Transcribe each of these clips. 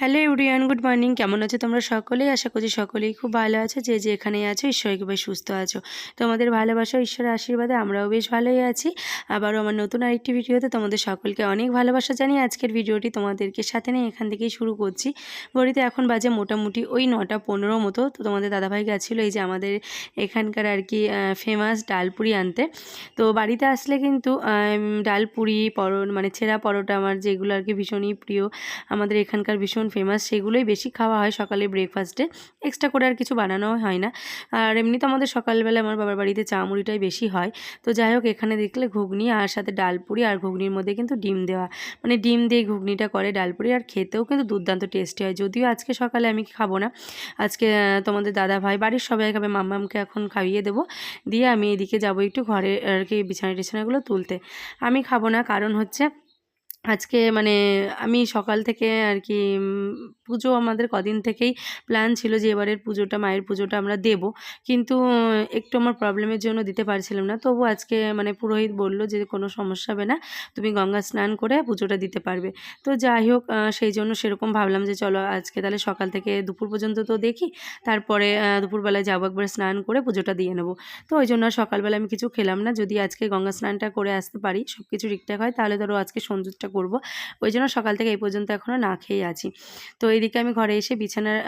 Hello everyone good morning কেমন আছো তোমরা সকলেই? আশা করছি সকলেই খুব ভালো আছো। যে যে এখানে আছো, ঈশ্বরকে বেশ সুস্থ আছো। তোমাদের ভালোবাসা, ঈশ্বরের আশীর্বাদে আমরাও বেশ ভালোই আছি। আবারও আমার নতুন আরেকটি ভিডিওতে তোমাদের সকলকে অনেক ভালোবাসা জানিয়ে আজকের ভিডিওটি তোমাদেরকে সাথে নিয়ে এখান থেকেই শুরু করছি। ঘড়িতে এখন বাজে মোটামুটি ওই নটা পনেরো মতো। তো তোমাদের দাদাভাই গেছিল এই যে আমাদের এখানকার আর কি ফেমাস ডালপুরি আনতে। তো বাড়িতে আসলে কিন্তু ডালপুরি পরোট মানে ছেঁড়া পরোটা আমার যেগুলো আর কি ভীষণই প্রিয়, আমাদের এখানকার ভীষণ ফেমাস সেগুলোই বেশি খাওয়া হয় সকালে ব্রেকফাস্টে এক্সট্রা করে আর কিছু বানানো হয় না। আর এমনি তো আমাদের সকালবেলা আমার বাবার বাড়িতে চা মুড়িটাই বেশি হয়। তো যাই হোক, এখানে দেখলে ঘুগনি আর সাথে ডালপুরি আর ঘুগনির মধ্যে কিন্তু ডিম দেওয়া। মানে ডিম দিয়ে ঘুগনিটা করে ডালপুরি আর খেতেও কিন্তু দুর্দান্ত টেস্টি হয়। যদিও আজকে সকালে আমি খাব না। আজকে তোমাদের দাদা ভাই, বাড়ির সবাই খাবে, মাম্মামকে এখন খাইয়ে দেবো। দিয়ে আমি এদিকে যাব একটু ঘরে আর কি বিছানা টিছানাগুলো তুলতে। আমি খাব না, কারণ হচ্ছে আজকে মানে আমি সকাল থেকে আর কি পুজো আমাদের কদিন থেকেই প্ল্যান ছিল যে এবারের পুজোটা, মায়ের পুজোটা আমরা দেব। কিন্তু একটু আমার প্রবলেমের জন্য দিতে পারছিলাম না। তবু আজকে মানে পুরোহিত বলল যে কোনো সমস্যা হবে না, তুমি গঙ্গা স্নান করে পুজোটা দিতে পারবে। তো যাই হোক সেই জন্য সেরকম ভাবলাম যে চলো আজকে তাহলে সকাল থেকে দুপুর পর্যন্ত তো দেখি, তারপরে দুপুরবেলায় যাব একবার স্নান করে পুজোটা দিয়ে নেব। তো ওই জন্য সকালবেলা আমি কিছু খেলাম না। যদি আজকে গঙ্গা স্নানটা করে আসতে পারি সব কিছু ঠিকঠাক হয়, তাহলে ধরো আজকে সঞ্জুতটা করব। ওই জন্য সকাল থেকে এই পর্যন্ত এখনও না খেয়ে আছি। তো এইদিকে আমি ঘরে এসে বিছানার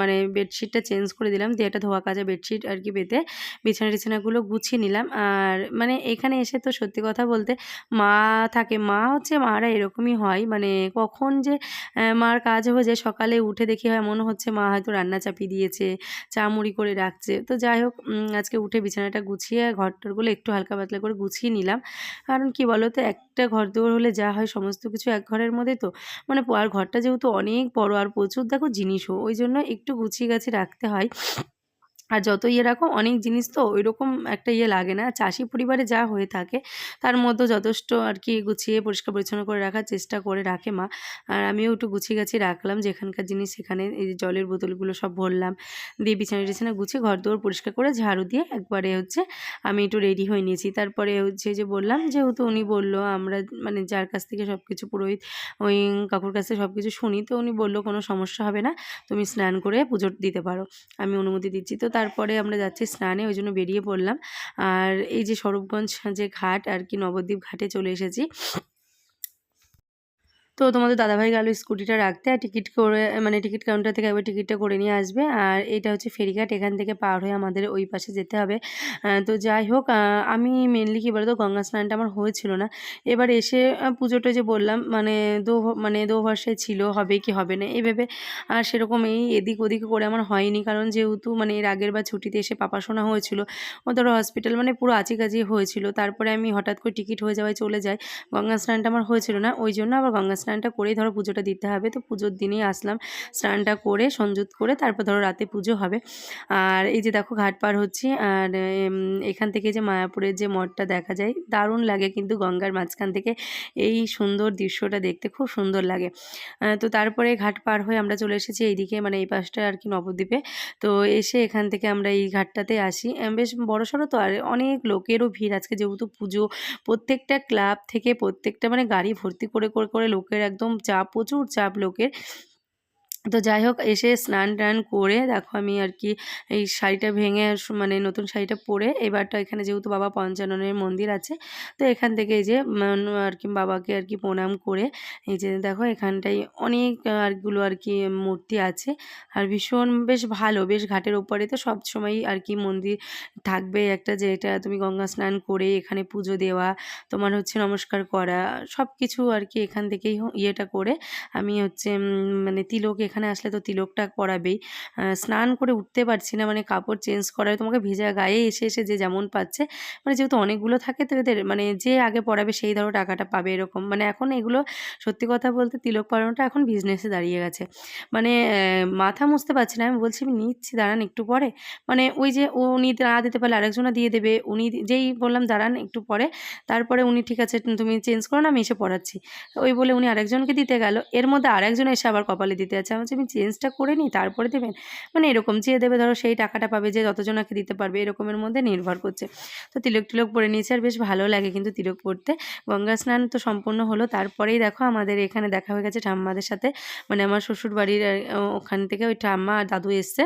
মানে বেডশিটটা চেঞ্জ করে দিলাম। দিয়ে একটা ধোয়া কাজা বেডশিট আর কি পেতে বিছানা টিছানাগুলো গুছিয়ে নিলাম। আর মানে এখানে এসে তো সত্যি কথা বলতে মা থাকে। মা হচ্ছে, মারা এরকমই হয়। মানে কখন যে মার কাজ হয়ে যায়, সকালে উঠে দেখি হয় মনে হচ্ছে মা হয়তো রান্না চাপিয়ে দিয়েছে, চা মুড়ি করে রাখছে। তো যাই হোক আজকে উঠে বিছানাটা গুছিয়ে ঘরটরগুলো একটু হালকা পাতলা করে গুছিয়ে নিলাম। কারণ কি বলো তো একটা ঘর দুয়ার হলে যা হয় সমস্ত কিছু এক ঘরের মধ্যে তো। মানে আর ঘরটা যেহেতু অনেক বড় আর প্রচুর দেখো জিনিসও, ওই জন্য একটু গুছিয়ে গাছি রাখতে হয়। আর যত ইয়ে রাখো অনেক জিনিস তো ওই রকম একটা ইয়ে লাগে না। চাষি পরিবারে যা হয়ে থাকে, তার মধ্যে যথেষ্ট আর কি গুছিয়ে পরিষ্কার পরিচ্ছন্ন করে রাখার চেষ্টা করে রাখে মা। আর আমিও একটু গুছিয়ে গাছি রাখলাম, যেখানকার জিনিস সেখানে এই জলের বোতলগুলো সব ভরলাম। দিয়ে বিছানা টিছানা গুছিয়ে ঘর দৌড় পরিষ্কার করে ঝাড়ু দিয়ে একবারে হচ্ছে আমি একটু রেডি হয়ে নিয়েছি। তারপরে হচ্ছে যে বললাম, যেহেতু উনি বলল আমরা মানে যার কাছ থেকে সব কিছু পুরোহিত, ওই কাকুর কাছ থেকে সব কিছু শুনি, তো উনি বলল কোনো সমস্যা হবে না, তুমি স্নান করে পুজো দিতে পারো। আমি অনুমতি দিচ্ছি। তো তারপরে আমরা যাচ্ছি স্নানে, ওই জন্য বেরিয়ে পড়লাম। আর এই যে স্বরূপগঞ্জ যে ঘাট, আর কি নবদ্বীপ ঘাটে চলে এসেছি। তো তোমাদের দাদাভাই গেল স্কুটিটা রাখতে আর টিকিট করে মানে টিকিট কাউন্টার থেকে একবার টিকিটটা করে নিয়ে আসবে। আর এটা হচ্ছে ফেরিঘাট, এখান থেকে পার হয়ে আমাদের ওই পাশে যেতে হবে। তো যাই হোক আমি মেনলি কী বলতো, গঙ্গা স্নানটা আমার হয়েছিল না। এবার এসে পুজোটা যে বললাম মানে দো মানে দো ভাষায় ছিল, হবে কি হবে না এইভাবে আর সেরকম এই এদিক ওদিক করে আমার হয়নি। কারণ যেহেতু মানে এর আগের বার ছুটিতে এসে পাপাশোনা হয়েছিল, ও ধরো হসপিটাল মানে পুরো আচিকাচি হয়েছিল। তারপরে আমি হঠাৎ করে টিকিট হয়ে যাওয়ায় চলে যাই। গঙ্গা স্নানটা আমার হয়েছিল না, ওই জন্য আবার গঙ্গা স্নানটা করেই ধরো পুজোটা দিতে হবে। তো পুজোর দিনেই আসলাম, স্নানটা করে, সংযুত করে তারপর ধরো রাতে পুজো হবে। আর এই যে দেখো ঘাট পার হচ্ছি, আর এখান থেকে যে মায়াপুরের যে মঠটা দেখা যায়, দারুণ লাগে কিন্তু গঙ্গার মাঝখান থেকে। এই সুন্দর দৃশ্যটা দেখতে খুব সুন্দর লাগে। তো তারপরে ঘাট পার হয়ে আমরা চলে এসেছি এইদিকে মানে এই পাশটা আর কি নবদ্বীপে। তো এসে এখান থেকে আমরা এই ঘাটটাতে আসি। বেশ বড়সড় তো, আর অনেক লোকেরও ভিড়। আজকে যেহেতু পুজো, প্রত্যেকটা ক্লাব থেকে প্রত্যেকটা মানে গাড়ি ভর্তি করে করে করে লোকের একদম চাপ প্রচুর চাপ লোকের। তো যাই হোক, এসে স্নান টান করে দেখো আমি আর কি এই শাড়িটা ভেঙে মানে নতুন শাড়িটা পরে এবারটা এখানে যেহেতু বাবা পঞ্চাননের মন্দির আছে, তো এখান থেকে এই যে আর কি বাবাকে আর কি প্রণাম করে এই যে দেখো এখানটায় অনেক আরগুলো আর কি মূর্তি আছে আর ভীষণ বেশ ভালো, বেশ ঘাটের ওপরে তো সব সময় আর কি মন্দির থাকবে একটা যে এটা তুমি গঙ্গা স্নান করে এখানে পুজো দেওয়া, তোমার হচ্ছে নমস্কার করা সব কিছু আর কি এখান থেকেই ইয়েটা করে আমি হচ্ছে মানে তিলক এখানে আসলে তো তিলকটা পরাবেই। স্নান করে উঠতে পারছি না মানে কাপড় চেঞ্জ করায়, তোমাকে ভেজা গায়ে এসে এসে যে যেমন পাচ্ছে। মানে যেহেতু অনেকগুলো থাকে তো এদের মানে যে আগে পড়াবে সেই ধরো টাকাটা পাবে এরকম। মানে এখন এগুলো, সত্যি কথা বলতে তিলক পরানোটা এখন বিজনেসে দাঁড়িয়ে গেছে। মানে মাথা মুছতে পারছি না। আমি বলছি আমি নিচ্ছি, দাঁড়ান একটু পরে। মানে ওই যে উনি না দিতে পারলে আরেকজনা দিয়ে দেবে। উনি যেই বললাম দাঁড়ান একটু পরে, তারপরে উনি ঠিক আছে, তুমি চেঞ্জ করো না, আমি এসে পড়াচ্ছি ওই বলে উনি আরেকজনকে দিতে গেল। এর মধ্যে আরেকজন এসে আবার কপালে দিতে আছে। বলছি, আমি চেঞ্জটা করে নিই তারপরে দেবেন। মানে এরকম যে দেবে ধরো সেই টাকাটা পাবে যে যতজনাকে দিতে পারবে এরকমের মধ্যে নির্ভর করছে। তো তিলক টিলক পরে নিয়েছে আর বেশ ভালো লাগে কিন্তু তিলক পড়তে গঙ্গা স্নান তো সম্পূর্ণ হলো তারপরেই দেখো আমাদের এখানে দেখা হয়ে গেছে ঠাম্মাদের সাথে। মানে আমার শ্বশুর বাড়ির ওখান থেকে ওই ঠাম্মা আর দাদু এসছে।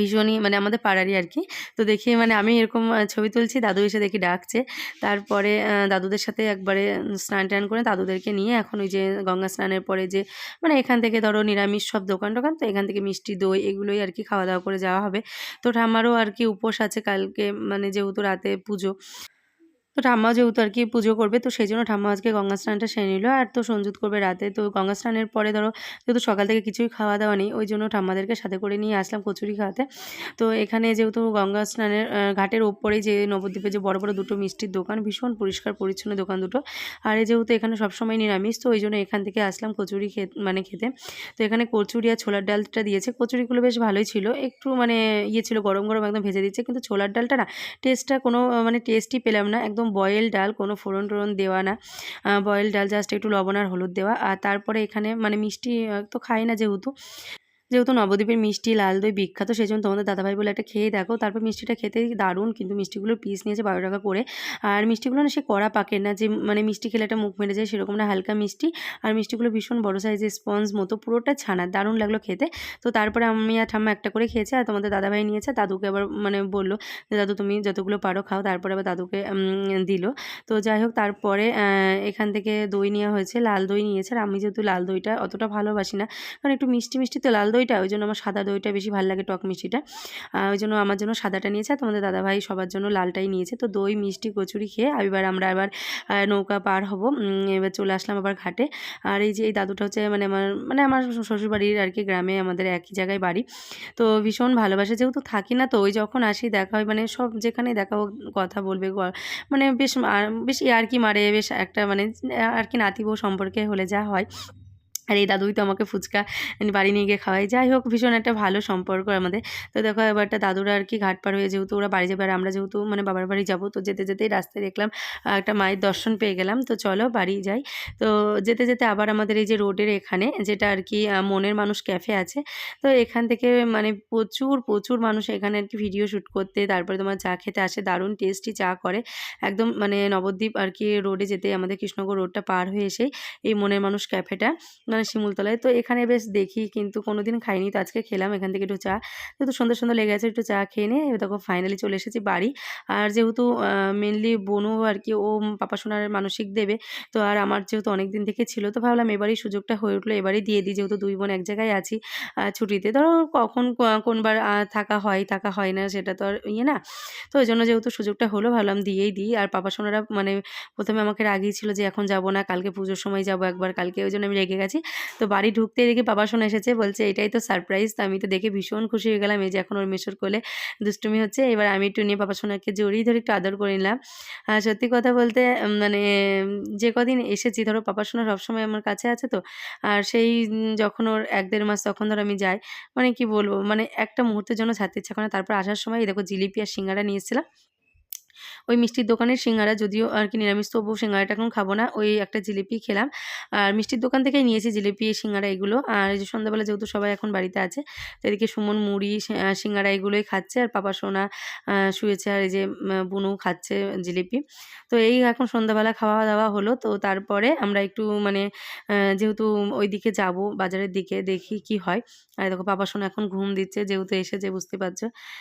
ভীষণই মানে আমাদের পাড়ারই আর কি তো দেখি মানে আমি এরকম ছবি তুলছি, দাদু এসে দেখি ডাকছে। তারপরে দাদুদের সাথে একবারে স্নান টান করে দাদুদেরকে নিয়ে এখন ওই যে গঙ্গা স্নানের পরে যে মানে এখান থেকে ধরো নিরামিষ সব দোকান টোকান, তো এখান থেকে মিষ্টি, দই এগুলোই আর কি খাওয়া দাওয়া করে যাওয়া হবে। তো ঠামারও আর কি উপোস আছে কালকে মানে যেহেতু রাতে পুজো। তো ঠাম্মা যেহেতু আর কি পুজো করবে, তো সেই জন্য ঠাম্মা আজকে গঙ্গা স্নানটা সেরে নিল। আর তো সঞ্জুত করবে রাতে। তো গঙ্গা স্নানের পরে ধরো যেহেতু সকাল থেকে কিছুই খাওয়া দাওয়া নেই, ওই জন্য ঠাম্মাদেরকে সাথে করে নিয়ে আসলাম কচুরি খাওয়াতে। তো এখানে যেহেতু গঙ্গা স্নানের ঘাটের ওপরেই যে নবদ্বীপে যে বড় বড় দুটো মিষ্টির দোকান, ভীষণ পরিষ্কার পরিচ্ছন্ন দোকান দুটো। আর যেহেতু এখানে সবসময় নিরামিষ, তো ওই জন্য এখান থেকে আসলাম কচুরি খে মানে খেতে। তো এখানে কচুরি আর ছোলার ডালটা দিয়েছে। কচুরিগুলো বেশ ভালোই ছিল। একটু মানে ইয়ে ছিল, গরম গরম একদম ভেজে দিচ্ছে। কিন্তু ছোলার ডালটা না টেস্টটা কোনো মানে টেস্টই পেলাম না। একদম বয়েল ডাল, কোনো ফোড়ন টোড়ন দেওয়া না। বয়েল ডাল জাস্ট একটু লবণ আর হলুদ দেওয়া। আর তারপরে এখানে মানে মিষ্টি তো খাই না যেহেতু। যেহেতু নবদ্বীপের মিষ্টি, লাল দই বিখ্যাত সেই জন্য তোমাদের দাদাভাই বলে একটা খেয়ে দেখো। তারপর মিষ্টিটা খেতে দারুণ, কিন্তু মিষ্টিগুলোর পিস নিয়েছে বারো টাকা করে। আর মিষ্টিগুলো না সে কড়া পাকে না, যে মানে মিষ্টি খেলে একটা মুখ মেরে যায়, সেরকম না হালকা মিষ্টি। আর মিষ্টিগুলো ভীষণ বড় সাইজের স্পঞ্জ মতো, পুরোটা ছানা, দারুণ লাগল খেতে। তো তারপরে আমি আর ঠাম্মা একটা করে খেয়েছে, আর তোমাদের দাদাভাই নিয়েছে। দাদুকে আবার মানে বলল যে, দাদু, তুমি যতগুলো পারো খাও। তারপরে আবার দাদুকে দিল। তো যাই হোক, তারপরে এখান থেকে দই নেওয়া হয়েছে, লাল দই নিয়েছে। আর আমি যেহেতু লাল দইটা অতটা ভালোবাসি না, কারণ একটু মিষ্টি মিষ্টি তো লাল দইটা, ওই জন্য আমার সাদা দইটা বেশি ভালো লাগে টক মিষ্টিটা। ওই জন্য আমার জন্য সাদাটা নিয়েছে আর তোমাদের দাদাভাই সবার জন্য লালটাই নিয়েছে। তো দই, মিষ্টি, কচুরি খেয়ে এবার আমরা আবার নৌকা পার হব। এবার চলে আসলাম আবার ঘাটে। আর এই যে এই দাদুটা হচ্ছে মানে আমার মানে আমার শ্বশুরবাড়ির আর কি গ্রামে আমাদের একই জায়গায় বাড়ি। তো ভীষণ ভালোবাসে, যেহেতু থাকি না তো ওই যখন আসি দেখা হয় মানে সব যেখানে দেখা হোক, কথা বলবে মানে বেশ বেশ আর কি মারে, বেশ একটা মানে আর কি নাতি বউ সম্পর্কে হলে যা হয়। আর এই দাদুই তো আমাকে ফুচকা বাড়ি নিয়ে গিয়ে খাওয়াই যাই হোক, ভীষণ একটা ভালো সম্পর্ক আমাদের। তো দেখো, এবারটা দাদুরা আর কি ঘাট পার হয়ে, যেহেতু ওরা বাড়ি যাবে আর আমরা যেহেতু মানে বাবার বাড়ি যাব, তো যেতে যেতেই রাস্তায় দেখলাম একটা মায়ের দর্শন পেয়ে গেলাম। তো চলো বাড়ি যাই। তো যেতে যেতে আবার আমাদের এই যে রোডের এখানে, যেটা আর কি মনের মানুষ ক্যাফে আছে। তো এখান থেকে মানে প্রচুর প্রচুর মানুষ এখানে আর কি ভিডিও শ্যুট করতে, তারপরে তোমার চা খেতে আসে, দারুণ টেস্টি চা করে। একদম মানে নবদ্বীপ আর কি রোডে যেতে আমাদের কৃষ্ণনগর রোডটা পার হয়ে এসেই এই মনের মানুষ ক্যাফেটা। মানে শিমুলতলায়। তো এখানে বেশ দেখি কিন্তু কোনোদিন খাইনি। তো আজকে খেলাম এখান থেকে একটু চা। যেহেতু সুন্দর সুন্দর লেগে আছে একটু চা খেয়ে নিয়ে। দেখো ফাইনালি চলে এসেছি বাড়ি। আর যেহেতু মেনলি বনু আর কি, ও পাপা সোনার মানসিক দেবে, তো আর আমার যেহেতু অনেক দিন থেকে ছিল, তো ভাবলাম এবারই সুযোগটা হয়ে উঠল, এবারই দিয়ে দিই। যেহেতু দুই বোন এক জায়গায় আছি ছুটিতে। ধরো কখন কোনবার থাকা হয় থাকা হয় না, সেটা তো আর ইয়ে না। তো ওই জন্য যেহেতু সুযোগটা হলো, ভাবলাম দিয়েই দিই। আর পাপা সোনারা মানে প্রথমে আমাকে রাগিয়েছিল যে এখন যাব না, কালকে পুজোর সময় যাব একবার, কালকে ওই জন্য আমি রেগে গেছি। তো বাড়ি ঢুকতে দেখি বাবা শোনা এসেছে, বলছে, এটাই তো সারপ্রাইজ তো আমি তো দেখে ভীষণ খুশি হয়ে গেলাম, এই যে এখন ওর মেশোর কোলে দুষ্টুমি হচ্ছে, এবার আমি একটু নিয়ে বাবা সোনাকে জড়িয়ে ধরে একটু আদর করে নিলাম। সত্যি কথা বলতে মানে যে কদিন এসেছি, ধরো পাপা সোনা সবসময় আমার কাছে আছে তো, আর সেই যখন ওর এক দেড় মাস তখন ধরো আমি যাই মানে কি বলব মানে একটা মুহূর্তের জন্য ছাড়তে ইচ্ছা করে তারপর আসার সময় দেখো জিলিপি আর সিঙ্গারা নিয়ে এসেছিলাম ওই মিষ্টির দোকানের সিঙ্গারা, যদিও আর কি নিরামিষ তবু সিঙ্গারাটা এখন খাব না, ওই একটা জিলিপি খেলাম। আর মিষ্টির দোকান থেকেই নিয়েছি জিলিপি, সিঙ্গারা এগুলো। আর যে সন্ধ্যাবেলা যেহেতু সবাই এখন বাড়িতে আছে এদিকে সুমন মুড়ি সিঙ্গারা এগুলোই খাচ্ছে, আর পাপা সোনা শুয়েছে, আর এই যে বুনু খাচ্ছে জিলিপি। তো এই এখন সন্ধ্যাবেলা খাওয়া দাওয়া হলো, তো তারপরে আমরা একটু মানে যেহেতু ওই দিকে যাব বাজারের দিকে, দেখি কি হয়। আর দেখো পাপা সোনা এখন ঘুম দিচ্ছে, যেহেতু এসেছে, বুঝতে পারছ?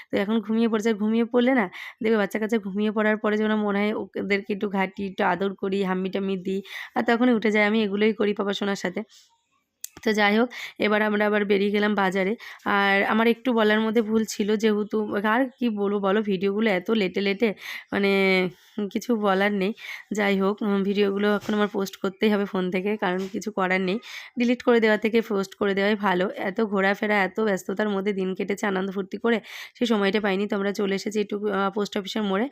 তো এখন ঘুমিয়ে পড়ছে ঘুমিয়ে পড়লে না, দেখবে বাচ্চা কাচ্চা ঘুমিয়ে পড়ার পরে যেন মনে হয় ওদেরকে একটু ঘাঁটি, একটু আদর করি হাম্মি টাম্মি দিই, আর তখনই উঠে যায় আমি এগুলোই করি পাপা সোনার সাথে। তো যাই হোক, এবার আমরা আবার বেরিয়ে গেলাম বাজারে। আর আমার একটু বলার মধ্যে ভুল ছিল যেহেতু, আর কি বলব বলো, ভিডিওগুলো এত লেটে লেটে মানে কিছু বলার নেই। যাই হোক ভিডিওগুলো এখন আমার পোস্ট করতেই হবে ফোন থেকে, কারণ কিছু করার নেই। ডিলিট করে দেওয়া থেকে পোস্ট করে দেওয়াই ভালো। এত ঘোরাফেরা, এত ব্যস্ততার মধ্যে দিন কেটেছে আনন্দ ফুর্তি করে, সেই সময়টা পাইনি। তো আমরা চলে এসেছি একটু পোস্ট অফিসের মোড়ে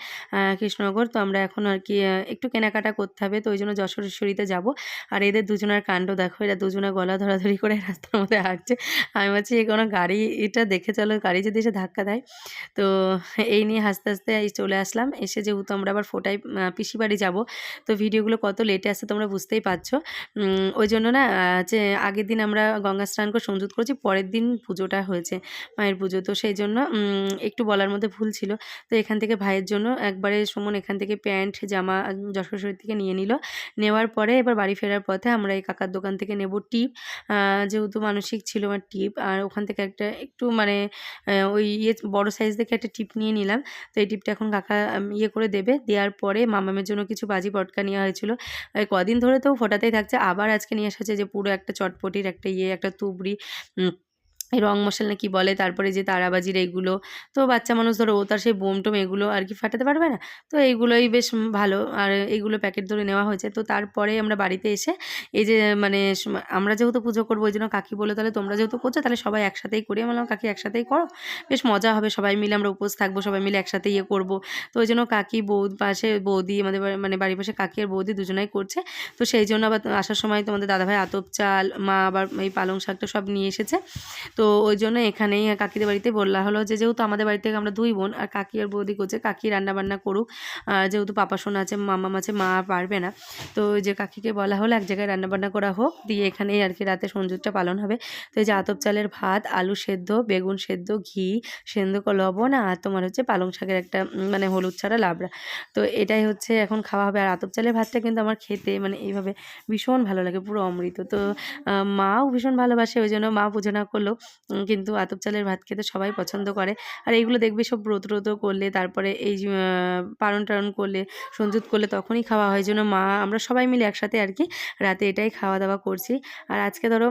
কৃষ্ণনগর। তো আমরা এখন আর কি একটু কেনাকাটা করতে হবে, তো ওই জন্য যশোরেশ্বরীতে যাব। আর এদের দুজনের কাণ্ড দেখো, এরা দুজনে গলা ধরাধরি করে রাস্তার মধ্যে হাঁটছে। আমি এ কোনো গাড়ি এটা দেখে চলো, গাড়ি যদি এসে ধাক্কা দেয়। তো এই নিয়ে হাসতে হাসতে চলে আসলাম। এসে যেহেতু আমরা আবার ফোটাই পিসি বাড়ি যাব। তো ভিডিওগুলো কত লেটে আসছে তোমরা বুঝতেই পারছ। ওই জন্য না যে আগের দিন আমরা গঙ্গা স্নান করে সংযুত করেছি, পরের দিন পুজোটা হয়েছে, মায়ের পুজো। তো সেই জন্য একটু বলার মধ্যে ভুল ছিল। তো এখান থেকে ভাইয়ের জন্য একবারে সুমন এখান থেকে প্যান্ট, জামা যশোর থেকে নিয়ে নিল। নেওয়ার পরে এবার বাড়ি ফেরার পথে আমরা এই কাকার দোকান থেকে নেব টিপ। যেহেতু মানসিক ছিল আমার টিপ, আর ওখান থেকে একটা একটু মানে ওই ইয়ে বড় সাইজ দেখে একটা টিপ নিয়ে নিলাম। তো এই টিপটা এখন কাকা ইয়ে করে দেবে। দেওয়ার পরে মামামের জন্য কিছু বাজি পটকা নেওয়া হয়েছিল। কদিন ধরে তো ফোটাতেই থাকছে। আবার আজকে নিয়ে এসেছে যে পুরো একটা চটপটির একটা ইয়ে একটা তুবড়ি রং মশলা না কি বলে, তারপরে যে তারাবাজির এইগুলো তো বাচ্চা মানুষ ধরো, ও তার সেই বোম টোম এগুলো আর কি ফাটাতে পারবে না? তো এইগুলোই বেশ ভালো, আর এইগুলো প্যাকেট ধরে নেওয়া হয়েছে। তো তারপরে আমরা বাড়িতে এসে এই যে মানে আমরা যেহেতু পুজো করব, ওই জন্য কাকি বলে তাহলে তোমরা যেহেতু করছ, তাহলে সবাই একসাথেই করি। আমি বললাম, কাকি একসাথেই করো। বেশ মজা হবে, সবাই মিলে আমরা উপোস থাকব, সবাই মিলে একসাথে ইয়ে করব। তো ওই জন্য কাকি বৌ পাশে, বৌদি আমাদের মানে বাড়ির পাশে কাকি আর বৌদি দুজনাই করছে। তো সেই জন্য আবার আসার সময় তোমাদের দাদাভাই আতপ চাল, মা আবার এই পালং শাকটা সব নিয়ে এসেছে। তো ওই জন্য এখানেই কাকিদের বাড়িতে বললা হলো যে যেহেতু আমাদের বাড়ি থেকে আমরা দুই বোন আর কাকি আর বৌদি করছে কাকি রান্না বান্না করুক যেহেতু পাপা শোনা আছে মামা আছে মা পারবে না। তো ওই যে কাকিকে বলা হলো এক জায়গায় রান্না বান্না করা হোক দিয়ে এখানেই আর কি রাতে সঞ্জুরটা পালন হবে। তো এই যে আতপ চালের ভাত আলু সেদ্ধ বেগুন সেদ্ধ ঘি সেদ্ধ লবণ আর তোমার হচ্ছে পালং শাকের একটা মানে হলুদ ছাড়া লাবড়া। তো এটাই হচ্ছে এখন খাওয়া হবে। আর আতপ চালের ভাতটা কিন্তু আমার খেতে মানে এইভাবে ভীষণ ভালো লাগে পুরো অমৃত। তো মাও ভীষণ ভালোবাসে ওই জন্য মা পুজো না করলেও উম, কিন্তু আতপ চালের ভাত খেতে সবাই পছন্দ করে। আর এইগুলো দেখবে সব ব্রত ব্রত করলে, তারপরে এই পারণ টারণ করলে, সঞ্জুত করলে তখনই খাওয়া হয়। জন্য মা, আমরা সবাই মিলে একসাথে আর কি রাতে এটাই খাওয়া দাওয়া করছি। আর আজকে ধরো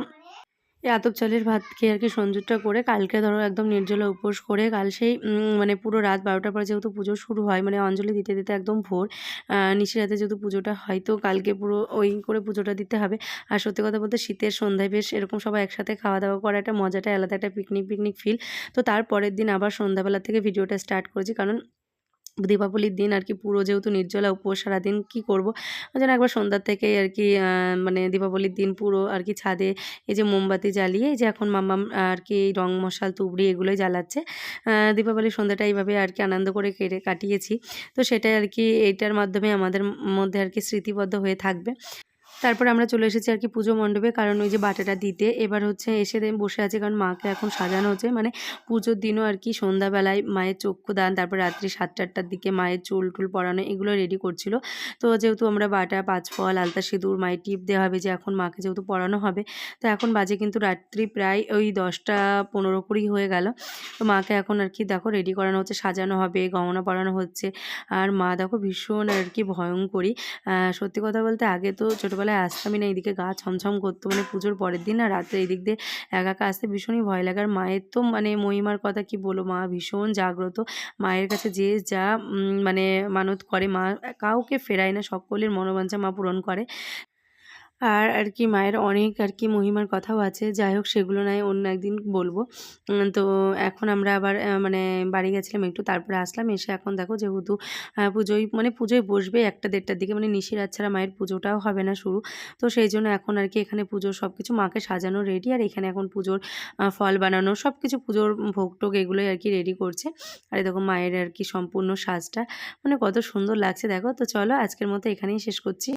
এই আতপ চালের ভাত খেয়ে আর কি সঞ্জুরটা করে কালকে ধরো একদম নির্জলা উপোস করে কাল সেই মানে পুরো রাত বারোটার পরে যেহেতু পুজো শুরু হয় মানে অঞ্জলি দিতে দিতে একদম ভোর নিশি রাতে যেহেতু পুজোটা হয়, তো কালকে পুরো ওই করে পুজোটা দিতে হবে। আর সত্যি কথা বলতে শীতের সন্ধ্যায় বেশ এরকম সবাই একসাথে খাওয়া দাওয়া করা একটা মজাটা আলাদা একটা পিকনিক পিকনিক ফিল তো তারপরের দিন আবার সন্ধ্যাবেলা থেকে ভিডিওটা স্টার্ট করেছি, কারণ দীপাবলির দিন আর কি, পুরো যেহেতু নির্জলা উপোস সারাদিন কী করব? ওই জন্য একবার সন্ধ্যার থেকে আর কি মানে দীপাবলির দিন পুরো আর কি ছাদে এই যে মোমবাতি জ্বালিয়ে যে এখন মাম্মাম আর কি রং মশাল তুবড়ি এগুলোই জ্বালাচ্ছে। দীপাবলির সন্ধ্যাটা এইভাবে আর কি আনন্দ করে কেটে, কাটিয়েছি। তো সেটাই আর কি, এইটার মাধ্যমে আমাদের মধ্যে আর কি স্মৃতিবদ্ধ হয়ে থাকবে। তারপর আমরা চলে এসেছি আর কি পুজো মণ্ডপে, কারণ ওই যে বাটাটা দিতে। এবার হচ্ছে এসে বসে আছে, কারণ মাকে এখন সাজানো হচ্ছে। মানে পুজোর দিনও আর কি সন্ধ্যাবেলায় মায়ের চক্ষু দান তারপর রাত্রি সাতটা আটটার দিকে মায়ের চুল টুল পরানো, এগুলো রেডি করছিল। তো যেহেতু আমরা বাটা পাঁচ ফল আলতা সিঁদুর, মায়ের টিপ দেওয়া হবে যে এখন মাকে যেহেতু পরানো হবে, তো এখন বাজে কিন্তু রাত্রি প্রায় ওই দশটা পনেরো কুড়ি হয়ে গেল। তো মাকে এখন আর কি দেখো রেডি করানো হচ্ছে, সাজানো হবে, গহনা পরানো হচ্ছে। আর মা দেখো ভীষণ আর কি ভয়ঙ্করী। সত্যি কথা বলতে আগে তো ছোটোবেলায় আসতামই না এদিকে গা ছমছম করতো। মানে পুজোর পরের দিন না রাত্রে এদিক দিয়ে একা একা আসতে ভীষণই ভয় লাগে। আর মায়ের তো মানে মহিমার কথা কি বলো মা ভীষণ জাগ্রত। মায়ের কাছে যে যা মানে মানত করে, মা কাউকে ফেরায় না, সকলের মনোবাঞ্ছা মা পূরণ করে। আর আর কি মায়ের অনেক আর কি মহিমার কথাও আছে। যাই হোক সেগুলো নয়, অন্য একদিন বলব। তো এখন আমরা আবার মানে বাড়ি গেছিলাম একটু, তারপরে আসলাম। এসে এখন দেখো যেহেতু পুজোয় মানে পুজোয় বসবে একটা দেড়টার দিকে মানে নিশি রাত ছাড়া মায়ের পুজোটাও হবে না শুরু। তো সেই জন্য এখন আর কি এখানে পুজোর সব কিছু মাকে সাজানো রেডি আর এখানে এখন পুজোর ফল বানানো সব কিছু পুজোর ভোগ টোগ এগুলোই আর কি রেডি করছে। আর দেখো মায়ের আর কি সম্পূর্ণ সাজটা মানে কত সুন্দর লাগছে দেখো। তো চলো আজকের মতো এখানেই শেষ করছি।